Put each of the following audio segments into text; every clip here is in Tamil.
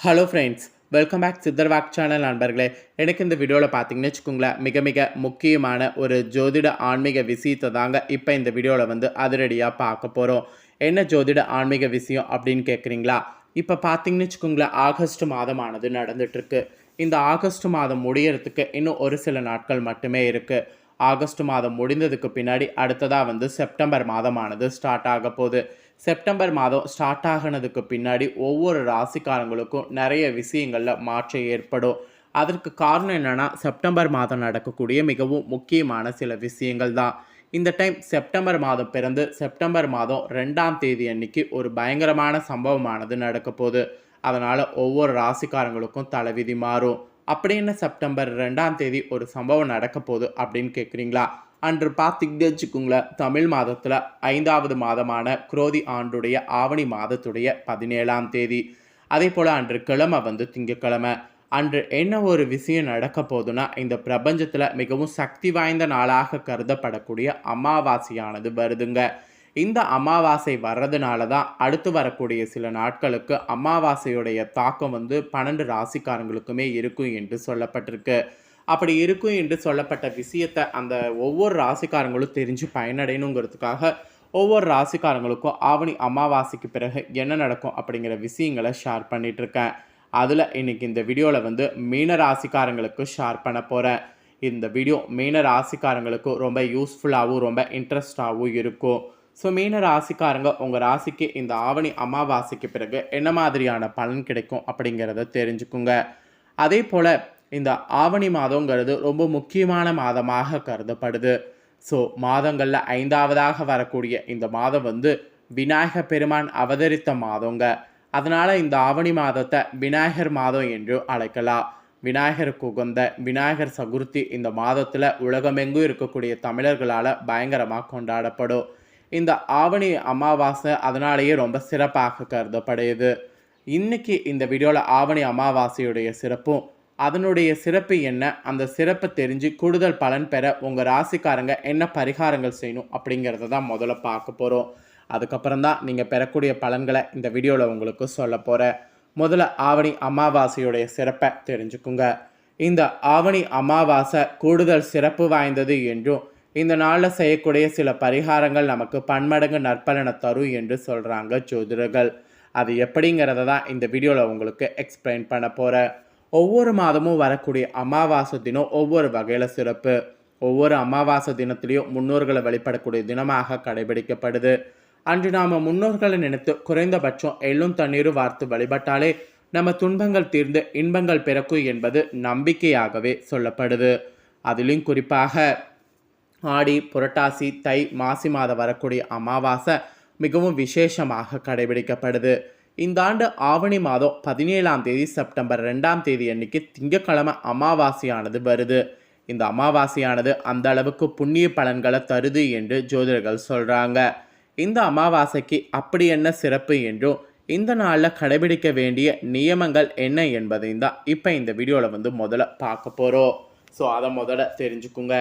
Hello friends welcome back சித்தர்வாக் channel நண்பர்களே. எனக்கு இந்த வீடியோவில் பார்த்தீங்கன்னு வச்சுக்கோங்களேன் மிக மிக முக்கியமான ஒரு ஜோதிட ஆன்மீக விஷயத்தை தாங்க இப்போ இந்த வீடியோவில் வந்து அதிரடியாக பார்க்க போகிறோம் என்ன ஜோதிட ஆன்மீக விஷயம் அப்படின்னு கேட்குறீங்களா இப்போ பார்த்தீங்கன்னு வச்சுக்கோங்களேன் ஆகஸ்ட் மாதமானது நடந்துகிட்ருக்கு இந்த ஆகஸ்ட் மாதம் முடியறதுக்கு இன்னும் ஒரு சில நாட்கள் மட்டுமே இருக்குது ஆகஸ்ட் மாதம் முடிந்ததுக்கு பின்னாடி அடுத்ததாக வந்து செப்டம்பர் மாதமானது ஸ்டார்ட் ஆக போகுது. செப்டம்பர் மாதம் ஸ்டார்ட் ஆகினதுக்கு பின்னாடி ஒவ்வொரு ராசிக்காரங்களுக்கும் நிறைய விஷயங்களில் மாற்றம் ஏற்படும். அதற்கு காரணம் என்னென்னா செப்டம்பர் மாதம் நடக்கக்கூடிய மிகவும் முக்கியமான சில விஷயங்கள் தான். இந்த டைம் செப்டம்பர் மாதம் பிறந்து செப்டம்பர் மாதம் ரெண்டாம் தேதி அன்னைக்கு ஒரு பயங்கரமான சம்பவமானது நடக்க போகுது. அதனால் ஒவ்வொரு ராசிக்காரங்களுக்கும் தலைவிதி மாறும். அப்படி என்ன செப்டம்பர் ரெண்டாம் தேதி ஒரு சம்பவம் நடக்க போகுது அப்படின்னு கேட்குறீங்களா அன்று பார்த்திங்கன்னு வச்சுக்கோங்களேன் தமிழ் மாதத்தில் ஐந்தாவது மாதமான குரோதி ஆண்டுடைய ஆவணி மாதத்துடைய பதினேழாம் தேதி. அதே போல் அன்று கிழமை வந்து திங்கக்கிழமை. அன்று என்ன ஒரு விஷயம் நடக்க போதுன்னா இந்த பிரபஞ்சத்தில் மிகவும் சக்தி வாய்ந்த நாளாக கருதப்படக்கூடிய அமாவாசையானது வருதுங்க. இந்த அமாவாசை வர்றதுனால தான் அடுத்து வரக்கூடிய சில நாட்களுக்கு அமாவாசையுடைய தாக்கம் வந்து பன்னெண்டு ராசிக்காரங்களுக்குமே இருக்கும் என்று சொல்லப்பட்டிருக்கு. அப்படி இருக்கும் என்று சொல்லப்பட்ட விஷயத்தை அந்த ஒவ்வொரு ராசிக்காரங்களும் தெரிஞ்சு பயனடையணுங்கிறதுக்காக ஒவ்வொரு ராசிக்காரங்களுக்கும் ஆவணி அமாவாசைக்கு பிறகு என்ன நடக்கும் அப்படிங்கிற விஷயங்களை ஷேர் பண்ணிட்டு இருக்கேன் அதில் இன்றைக்கி இந்த வீடியோவில் வந்து மீன ராசிக்காரங்களுக்கு ஷேர் பண்ண போகிறேன் இந்த வீடியோ மீன ராசிக்காரங்களுக்கு ரொம்ப யூஸ்ஃபுல்லாகவும் ரொம்ப இன்ட்ரெஸ்டாகவும் இருக்கும். ஸோ மீன ராசிக்காரங்க உங்கள் ராசிக்கு இந்த ஆவணி அமாவாசைக்கு பிறகு என்ன மாதிரியான பலன் கிடைக்கும் அப்படிங்கிறத தெரிஞ்சுக்குங்க. அதே போல் இந்த ஆவணி மாதங்கிறது ரொம்ப முக்கியமான மாதமாக கருதப்படுது. ஸோ மாதங்களில் ஐந்தாவதாக வரக்கூடிய இந்த மாதம் வந்து விநாயக பெருமான் அவதரித்த மாதங்க. அதனால் இந்த ஆவணி மாதத்தை விநாயகர் மாதம் என்று அழைக்கலாம். விநாயகருக்கு உகந்த விநாயகர் சதுர்த்தி இந்த மாதத்தில் உலகமெங்கும் இருக்கக்கூடிய தமிழர்களால் பயங்கரமாக கொண்டாடப்படும். இந்த ஆவணி அமாவாசை அதனாலேயே ரொம்ப சிறப்பாக கருதப்படுது. இன்னைக்கு இந்த வீடியோவில் ஆவணி அமாவாசையுடைய சிறப்பும் அதனுடைய சிறப்பு என்ன? அந்த சிறப்பை தெரிஞ்சு கூடுதல் பலன் பெற உங்கள் ராசிக்காரங்க என்ன பரிகாரங்கள் செய்யணும் அப்படிங்கிறத தான் முதல்ல பார்க்க போகிறோம் அதுக்கப்புறம் தான் நீங்கள் பெறக்கூடிய பலன்களை இந்த வீடியோவில் உங்களுக்கு சொல்ல போகிறேன் முதல்ல ஆவணி அமாவாசையுடைய சிறப்பை தெரிஞ்சுக்குங்க. இந்த ஆவணி அமாவாசை கூடுதல் சிறப்பு வாய்ந்தது என்றும் இந்த நாளில் செய்யக்கூடிய சில பரிகாரங்கள் நமக்கு பன்மடங்கு நற்பலனை தரும் என்று சொல்கிறாங்க ஜோதிடர்கள். அது எப்படிங்கிறத தான் இந்த வீடியோவில் உங்களுக்கு எக்ஸ்பிளைன் பண்ண போகிறேன் ஒவ்வொரு மாதமும் வரக்கூடிய அமாவாசை தினம் ஒவ்வொரு வகையில் சிறப்பு. ஒவ்வொரு அமாவாசை தினத்திலையும் முன்னோர்களை வழிபடக்கூடிய தினமாக கடைபிடிக்கப்படுது. அன்று நாம் முன்னோர்களை நினைத்து குறைந்தபட்சம் எள்ளும் தண்ணீரும் வார்த்து வழிபட்டாலே நம்ம துன்பங்கள் தீர்ந்து இன்பங்கள் பிறக்கும் என்பது நம்பிக்கையாகவே சொல்லப்படுது. அதிலும் குறிப்பாக ஆடி புரட்டாசி தை மாசி மாதம் வரக்கூடிய அமாவாசை மிகவும் விசேஷமாக கடைபிடிக்கப்படுது. இந்த ஆண்டு ஆவணி மாதம் பதினேழாம் தேதி செப்டம்பர் ரெண்டாம் தேதி அன்னைக்கு திங்கட்கிழமை அமாவாசையானது வருது. இந்த அமாவாசையானது அந்த அளவுக்கு புண்ணிய பலன்களை தருது என்று ஜோதிடர்கள் சொல்கிறாங்க இந்த அமாவாசைக்கு அப்படி என்ன சிறப்பு என்றும் இந்த நாளில் கடைபிடிக்க வேண்டிய நியமங்கள் என்ன என்பதையும் தான் இப்போ இந்த வீடியோவில் வந்து முதல்ல பார்க்க போகிறோம் ஸோ அதை முதல்ல தெரிஞ்சுக்குங்க.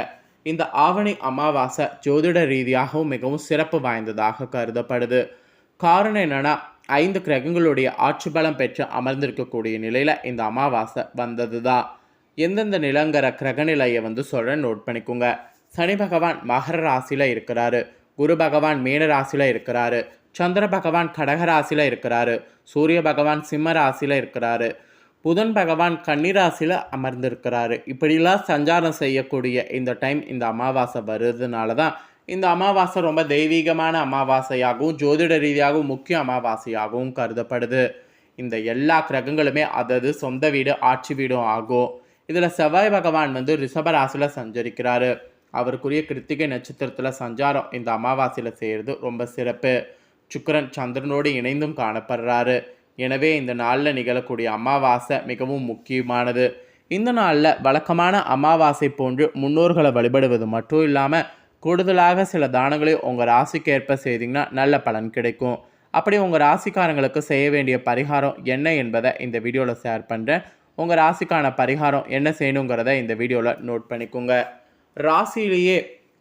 இந்த ஆவணி அமாவாசை ஜோதிட ரீதியாகவும் மிகவும் சிறப்பு வாய்ந்ததாக கருதப்படுது. காரணம் என்னென்னா ஐந்து கிரகங்களுடைய ஆட்சி பலம் பெற்று அமர்ந்திருக்கக்கூடிய நிலையில் இந்த அமாவாசை வந்தது தான் எந்தெந்த நிலங்கிற கிரகநிலையை வந்து சொல்ல நோட் பண்ணிக்கோங்க. சனி பகவான் மகர ராசியில் இருக்கிறாரு. குரு பகவான் மீன ராசியில் இருக்கிறாரு. சந்திர பகவான் கடக ராசியில் இருக்கிறாரு. சூரிய பகவான் சிம்ம ராசியில் இருக்கிறாரு. புதன் பகவான் கன்னிராசியில் அமர்ந்திருக்கிறாரு. இப்படிலாம் சஞ்சாரம் செய்யக்கூடிய இந்த டைம் இந்த அமாவாசை வருதுனால தான் இந்த அமாவாசை ரொம்ப தெய்வீகமான அமாவாசையாகவும் ஜோதிட ரீதியாகவும் முக்கிய அமாவாசையாகவும் கருதப்படுது. இந்த எல்லா கிரகங்களுமே அதது சொந்த வீடு ஆட்சி வீடும் ஆகும். இதில் செவ்வாய் பகவான் வந்து ரிஷபராசியில் சஞ்சரிக்கிறாரு. அவருக்குரிய கிருத்திகை நட்சத்திரத்தில் சஞ்சாரம் இந்த அமாவாசையில் செய்கிறது ரொம்ப சிறப்பு. சுக்கரன் சந்திரனோடு இணைந்தும் காணப்படுறாரு. எனவே இந்த நாளில் நிகழக்கூடிய அமாவாசை மிகவும் முக்கியமானது. இந்த நாளில் வழக்கமான அமாவாசை போன்று முன்னோர்களை வழிபடுவது மட்டும் இல்லாமல் கூடுதலாக சில தானங்களை உங்கள் ராசிக்கு ஏற்ப செய்தீங்கன்னா நல்ல பலன் கிடைக்கும். அப்படி உங்கள் ராசிக்காரங்களுக்கு செய்ய வேண்டிய பரிகாரம் என்ன என்பதை இந்த வீடியோவில் ஷேர் பண்ணுறேன் உங்கள் ராசிக்கான பரிகாரம் என்ன செய்யணுங்கிறத இந்த வீடியோவில் நோட் பண்ணிக்கோங்க. ராசியிலேயே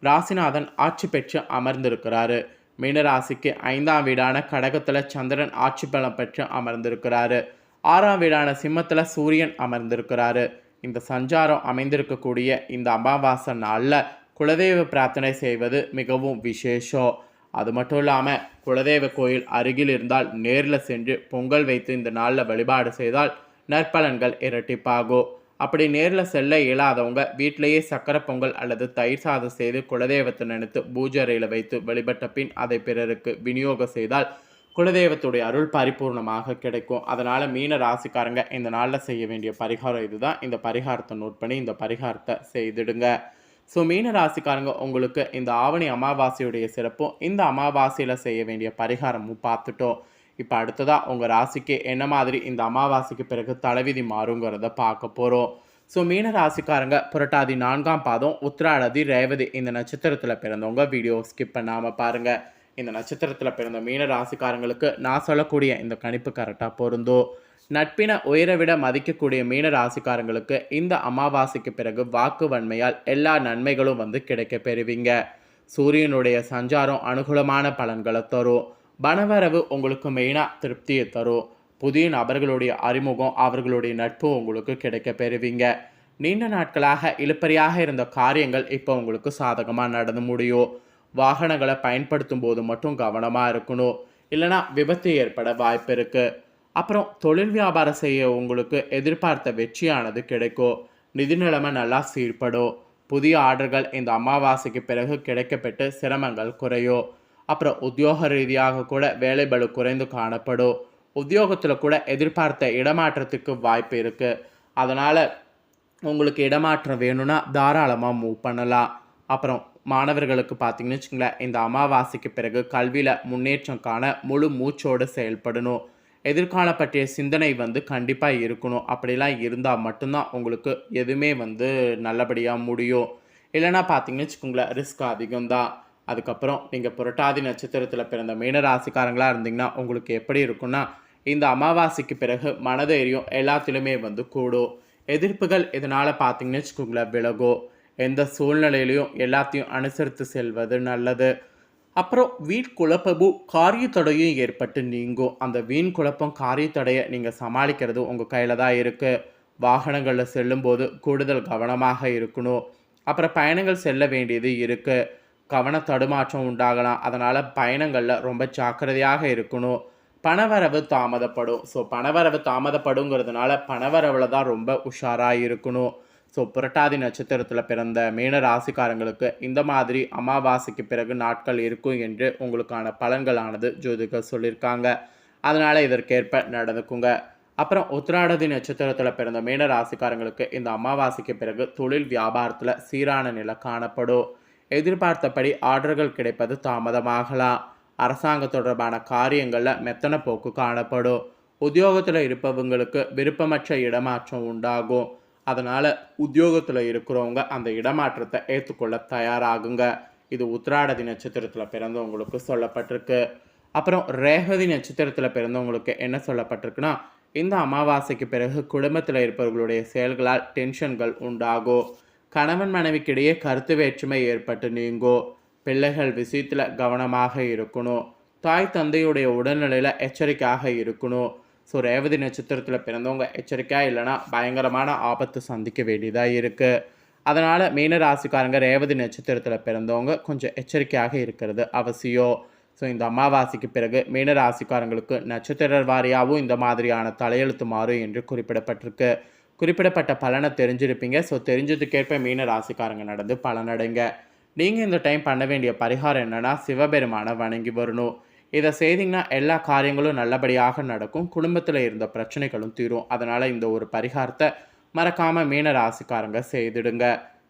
ராசிநாதன் ஆட்சி பெற்று அமர்ந்திருக்கிறாரு. மீனராசிக்கு ஐந்தாம் வீடான கடகத்தில் சந்திரன் ஆட்சி பலம் பெற்று அமர்ந்திருக்கிறாரு. ஆறாம் வீடான சிம்மத்தில் சூரியன் அமர்ந்திருக்கிறாரு. இந்த சஞ்சாரம் அமைந்திருக்கக்கூடிய இந்த அமாவாசை நாளில் குலதெய்வ பிரார்த்தனை செய்வது மிகவும் விசேஷம். அது மட்டும் இல்லாமல் குலதெய்வ கோயில் அருகில் இருந்தால் நேரில் சென்று பொங்கல் வைத்து இந்த நாளில் வழிபாடு செய்தால் நற்பலன்கள் இரட்டிப்பாகும். அப்படி நேரில் செல்ல இயலாதவங்க வீட்டிலேயே சக்கரை பொங்கல் அல்லது தயிர் சாதம் செய்து குலதெய்வத்தை நினைத்து பூஜை அறையில் வைத்து வழிபட்ட பின் அதை பிறருக்கு விநியோகம் செய்தால் குலதெய்வத்துடைய அருள் பரிபூர்ணமாக கிடைக்கும். அதனால் மீன ராசிக்காரங்க இந்த நாளில் செய்ய வேண்டிய பரிகாரம் இதுதான். இந்த பரிகாரத்தை நோட் பண்ணி இந்த பரிகாரத்தை செய்திடுங்க. ஸோ மீன ராசிக்காரங்க உங்களுக்கு இந்த ஆவணி அமாவாசையுடைய சிறப்பும் இந்த அமாவாசையில் செய்ய வேண்டிய பரிகாரமும் பார்த்துட்டோம். இப்போ அடுத்ததாக உங்கள் ராசிக்கு என்ன மாதிரி இந்த அமாவாசைக்கு பிறகு தலைவிதி மாறுங்கிறத பார்க்க போகிறோம் ஸோ மீன ராசிக்காரங்க புரட்டாதி நான்காம் பாதம் உத்திராடதி ரேவதி இந்த நட்சத்திரத்தில் பிறந்தவங்க. வீடியோ ஸ்கிப் பண்ணாமல் பாருங்கள் இந்த நட்சத்திரத்தில் பிறந்த மீன ராசிக்காரங்களுக்கு நான் சொல்லக்கூடிய இந்த கணிப்பு கரெக்டாக பொருந்தோ நட்பின உயரவிட மதிக்கக்கூடிய மீன ராசிக்காரங்களுக்கு இந்த அமாவாசைக்கு பிறகு வாக்கு வன்மையால் எல்லா நன்மைகளும் வந்து கிடைக்க பெறுவீங்க. சூரியனுடைய சஞ்சாரம் அனுகூலமான பலன்களை தரும். பணவரவு உங்களுக்கு மெயினாக திருப்தியை தரும். புதிய நபர்களுடைய அறிமுகம் அவர்களுடைய நட்பு உங்களுக்கு கிடைக்க பெறுவீங்க. நீண்ட நாட்களாக இழுப்பறியாக இருந்த காரியங்கள் இப்போ உங்களுக்கு சாதகமாக நடந்து முடியும். வாகனங்களை பயன்படுத்தும் போது மட்டும் கவனமாக இருக்கணும். இல்லைனா விபத்து ஏற்பட வாய்ப்பு இருக்குது அப்புறம் தொழில் வியாபாரம் செய்ய உங்களுக்கு எதிர்பார்த்த வெற்றியானது கிடைக்கும் நிதி நிலைமை நல்லா சீர்படும் புதிய ஆர்டர்கள் இந்த அமாவாசைக்கு பிறகு கிடைக்கப்பட்டு சிரமங்கள் குறையும் அப்புறம் உத்தியோக ரீதியாக கூட வேலைபளு குறைந்து காணப்படும் உத்தியோகத்தில் கூட எதிர்பார்த்த இடமாற்றத்துக்கு வாய்ப்பு இருக்குது அதனால் உங்களுக்கு இடமாற்றம் வேணும்னா தாராளமாக மூவ் பண்ணலாம். அப்புறம் மாணவர்களுக்கு பார்த்தீங்கன்னு வச்சுங்களேன் இந்த அமாவாசைக்கு பிறகு கல்வியில் முன்னேற்றம் காண முழு மூச்சோடு செயல்படணும். எதிர்கால பற்றிய சிந்தனை வந்து கண்டிப்பாக இருக்கணும். அப்படிலாம் இருந்தால் மட்டும்தான் உங்களுக்கு எதுவுமே வந்து நல்லபடியாக முடியும். இல்லைன்னா பார்த்தீங்கன்னு வச்சுக்கோங்களேன் ரிஸ்க் அதிகம்தான். அதுக்கப்புறம் நீங்கள் புரட்டாதி நட்சத்திரத்தில் பிறந்த மீனராசிக்காரங்களாக இருந்தீங்கன்னா உங்களுக்கு எப்படி இருக்குன்னா இந்த அமாவாசைக்கு பிறகு மனதைரியம் எல்லாத்திலுமே வந்து கூடும். எதிர்ப்புகள் இதனால் பார்த்தீங்கன்னு வச்சுக்கோங்களேன் விலகும். எந்த சூழ்நிலையிலையும் எல்லாத்தையும் அனுசரித்து செல்வது நல்லது. அப்புறம் வீண் குழப்பமும் காரிய தடையும் ஏற்பட்டு நீங்கும். அந்த வீண் குழப்பம் காரிய தடையை நீங்கள் சமாளிக்கிறது உங்கள் கையில் தான் இருக்குது வாகனங்களில் செல்லும்போது கூடுதல் கவனமாக இருக்கணும். அப்புறம் பயணங்கள் செல்ல வேண்டியது இருக்குது கவன தடுமாற்றம் உண்டாகலாம். அதனால் பயணங்களில் ரொம்ப ஜாக்கிரதையாக இருக்கணும். பணவரவு தாமதப்படும். ஸோ பணவரவு தாமதப்படுங்கிறதுனால பணவரவில் தான் ரொம்ப உஷாராக இருக்கணும். ஸோ புரட்டாதி நட்சத்திரத்தில் பிறந்த மீன ராசிக்காரங்களுக்கு இந்த மாதிரி அமாவாசைக்கு பிறகு நாட்கள் இருக்கும் என்று உங்களுக்கான பலன்களானது ஜோதிகர் சொல்லியிருக்காங்க. அதனால் இதற்கேற்ப நடந்துக்குங்க. அப்புறம் உத்திராடதி நட்சத்திரத்தில் பிறந்த மீன ராசிக்காரங்களுக்கு இந்த அமாவாசைக்கு பிறகு தொழில் வியாபாரத்தில் சீரான நிலை காணப்படும். எதிர்பார்த்தபடி ஆர்டர்கள் கிடைப்பது தாமதமாகலாம். அரசாங்க தொடர்பான காரியங்களில் மெத்தன போக்கு காணப்படும். உத்தியோகத்தில் இருப்பவங்களுக்கு விருப்பமற்ற இடமாற்றம் உண்டாகும். அதனால் உத்தியோகத்தில் இருக்கிறவங்க அந்த இடமாற்றத்தை ஏற்றுக்கொள்ள தயாராகுங்க. இது உத்திராடதி நட்சத்திரத்தில் பிறந்தவங்களுக்கு சொல்லப்பட்டிருக்கு. அப்புறம் ரேகதி நட்சத்திரத்தில் பிறந்தவங்களுக்கு என்ன சொல்லப்பட்டிருக்குன்னா இந்த அமாவாசைக்கு பிறகு குடும்பத்தில் இருப்பவர்களுடைய செயல்களால் டென்ஷன்கள் உண்டாகும் கணவன் மனைவிக்கிடையே கருத்து வேற்றுமை ஏற்பட்டு நீங்கோ பிள்ளைகள் விஷயத்தில் கவனமாக இருக்கணும் தாய் தந்தையுடைய உடல்நிலையில் எச்சரிக்கையாக இருக்கணும் ஸோ ரேவதி நட்சத்திரத்தில் பிறந்தவங்க எச்சரிக்கையாக இல்லைன்னா பயங்கரமான ஆபத்து சந்திக்க வேண்டியதாக இருக்குது அதனால் மீன ராசிக்காரங்க ரேவதி நட்சத்திரத்தில் பிறந்தவங்க கொஞ்சம் எச்சரிக்கையாக இருக்கிறது அவசியம். ஸோ இந்த அமாவாசைக்கு பிறகு மீன ராசிக்காரங்களுக்கு நட்சத்திர வாரியாகவும் இந்த மாதிரியான தலையெழுத்து மாறும் என்று குறிப்பிடப்பட்டிருக்கு. குறிப்பிடப்பட்ட பலனை தெரிஞ்சிருப்பீங்க. ஸோ தெரிஞ்சதுக்கேற்ப மீன ராசிக்காரங்க நடந்து பலனடைங்க. நீங்கள் இந்த டைம் பண்ண வேண்டிய பரிகாரம் என்னென்னா சிவபெருமானை வணங்கி வரணும். இதை செய்திங்கன்னா எல்லா காரியங்களும் நல்லபடியாக நடக்கும். குடும்பத்தில் இருந்த பிரச்சனைகளும் தீரும். அதனால் இந்த ஒரு பரிகாரத்தை மறக்காமல் மீன ராசிக்காரங்க செய்திடுங்க.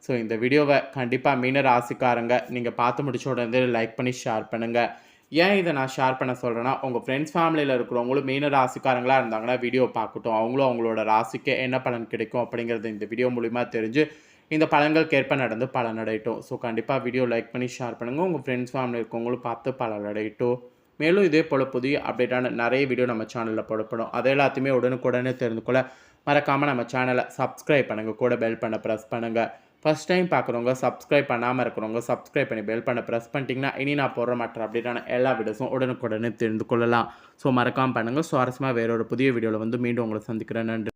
ஸோ இந்த வீடியோவை கண்டிப்பாக மீன ராசிக்காரங்க நீங்கள் பார்த்து முடிச்ச உடனே லைக் பண்ணி ஷேர் பண்ணுங்கள் ஏன் இதை நான் ஷேர் பண்ண சொல்கிறேன்னா உங்கள் ஃப்ரெண்ட்ஸ் ஃபேமிலியில் இருக்கிறவங்களும் மீன ராசிக்காரங்களாக இருந்தாங்கன்னா வீடியோ பார்க்கட்டும். அவங்களும் அவங்களோட ராசிக்கு என்ன பலன் கிடைக்கும் அப்படிங்கிறது இந்த வீடியோ மூலிமா தெரிஞ்சு இந்த பலன்களுக்கேற்ப நடந்து பலனடையட்டும். ஸோ கண்டிப்பாக வீடியோ லைக் பண்ணி ஷேர் பண்ணுங்கள் உங்கள் ஃப்ரெண்ட்ஸ் ஃபேமிலி இருக்கவங்களும் பார்த்து பலனடையட்டும். மேலும் இதே போல் புதிய அப்டேட்டான நிறைய வீடியோ நம்ம சேனலில் போடப்படும். அதை எல்லாத்தையுமே உடனுக்குடனே தெரிந்து கொள்ள மறக்காமல் நம்ம சேனலை சப்ஸ்கிரைப் பண்ணுங்கள் கூட பெல் பண்ண ப்ரெஸ் பண்ணுங்கள் ஃபஸ்ட் டைம் பார்க்குறவங்க சப்ஸ்கிரைப் பண்ணாமல் இருக்கிறவங்க சப்ஸ்கிரைப் பண்ணி பெல் பண்ண ப்ரெஸ் பண்ணிட்டீங்கன்னா இனி நான் போடுற மற்ற அப்டேட்டான எல்லா வீடியோஸும் உடனுக்குடனே தெரிந்து கொள்ளலாம். ஸோ மறக்காமல் பண்ணுங்கள் சுவாரஸ்யமாக வேறொரு புதிய வீடியோவில் வந்து மீண்டும் உங்களை சந்திக்கிறேன். நன்றி.